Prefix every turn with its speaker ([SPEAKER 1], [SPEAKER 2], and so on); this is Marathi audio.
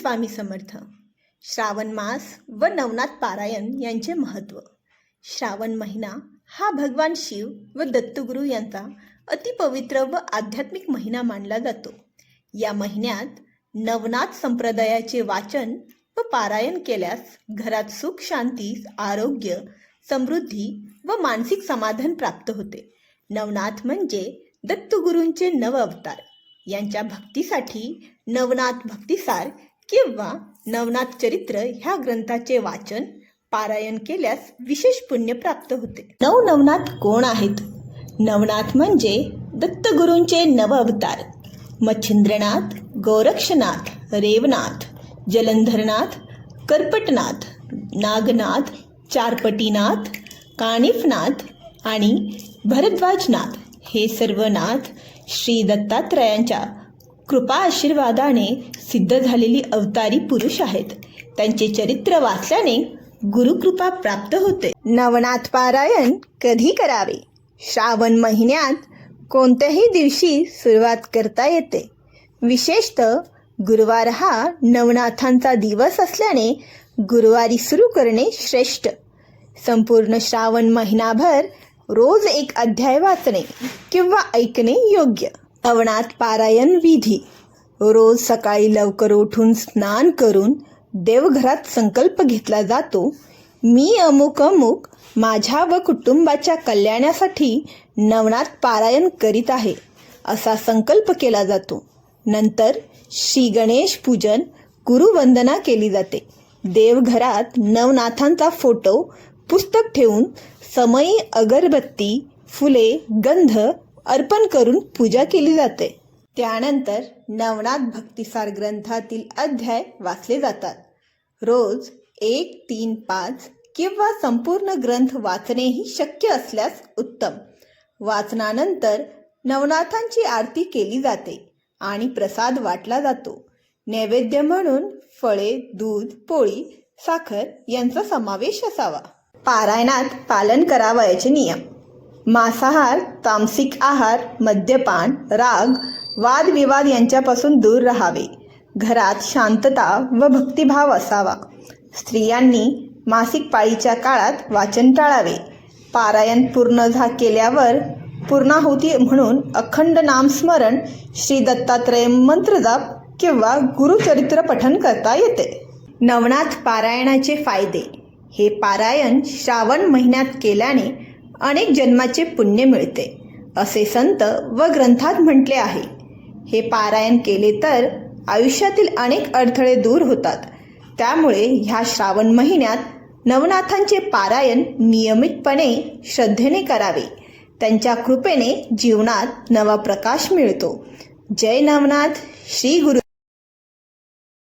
[SPEAKER 1] स्वामी समर्थ. श्रावण मास व नवनाथ पारायण यांचे महत्त्व श्रावण महिना हा भगवान शिव व दत्तगुरू यांचा अतिपवित्र व आध्यात्मिक महिना मानला जातो. या महिन्यात नवनाथ संप्रदायाचे वाचन व पारायण केल्यास घरात सुख शांती आरोग्य समृद्धी व मानसिक समाधान प्राप्त होते. नवनाथ म्हणजे दत्तगुरूंचे नव अवतार. यांच्या भक्तीसाठी नवनाथ भक्तिसार किंवा नवनाथ चरित्र ह्या ग्रंथाचे वाचन पारायण केल्यास विशेष पुण्य प्राप्त होते. नव नवनाथ कोण आहेत? नवनाथ म्हणजे दत्तगुरूंचे नव अवतार. मच्छिंद्रनाथ गोरक्षनाथ रेवनाथ जलंधरनाथ कर्पटनाथ नागनाथ चारपटीनाथ काणिफनाथ आणि भरद्वाजनाथ. हे सर्व नाथ श्री दत्तात्रयांच्या कृपा आशीर्वादाने सिद्ध झालेली अवतारी पुरुष आहेत. त्यांचे चरित्र वाचल्याने गुरुकृपा प्राप्त होते. नवनाथ पारायण कधी करावे? श्रावण महिन्यात कोणत्याही दिवशी सुरुवात करता येते. विशेषतः गुरुवार हा नवनाथांचा दिवस असल्याने गुरुवारी सुरू करणे श्रेष्ठ. संपूर्ण श्रावण महिनाभर रोज एक अध्याय वाचणे किंवा ऐकणे योग्य. अवनात पारायण विधी. रोज सकाळी लवकर उठून स्नान करून देवघरात संकल्प घेतला जातो. मी अमुक अमुक माझ्या व कुटुंबाच्या कल्याणासाठी नवनाथ पारायण करीत आहे असा संकल्प केला जातो. नंतर श्री गणेश पूजन गुरुवंदना केली जाते. देवघरात नवनाथांचा फोटो पुस्तक ठेवून समयी अगरबत्ती फुले गंध अर्पण करून पूजा केली जाते. त्यानंतर नवनाथ भक्तिसार ग्रंथातील अध्याय वाचले जातात. रोज एक तीन पाच किंवा संपूर्ण ग्रंथ वाचणेही शक्य असल्यास उत्तम. वाचनानंतर नवनाथांची आरती केली जाते आणि प्रसाद वाटला जातो. नैवेद्य म्हणून फळे दूध पोळी साखर यांचा समावेश असावा. पारायणात पालन करावयाचे नियम. मांसाहार तामसिक आहार मद्यपान राग वादविवाद यांच्यापासून दूर राहावे. घरात शांतता व भक्तिभाव असावा. स्त्रियांनी मासिक पाळीच्या काळात वाचन टाळावे. पारायण पूर्ण झा केल्यावर पूर्णाहुती म्हणून अखंड नामस्मरण श्री दत्तात्रय मंत्रजाप किंवा गुरुचरित्र पठन करता येते. नवनाथ पारायणाचे फायदे. हे पारायण श्रावण महिन्यात केल्याने अनेक जन्माचे पुण्य मिळते असे संत व ग्रंथात म्हटले आहे. हे पारायण केले तर आयुष्यातील अनेक अडथळे दूर होतात. त्यामुळे ह्या श्रावण महिन्यात नवनाथांचे पारायण नियमितपणे श्रद्धेने करावे. त्यांच्या कृपेने जीवनात नवा प्रकाश मिळतो. जय नवनाथ श्री गुरु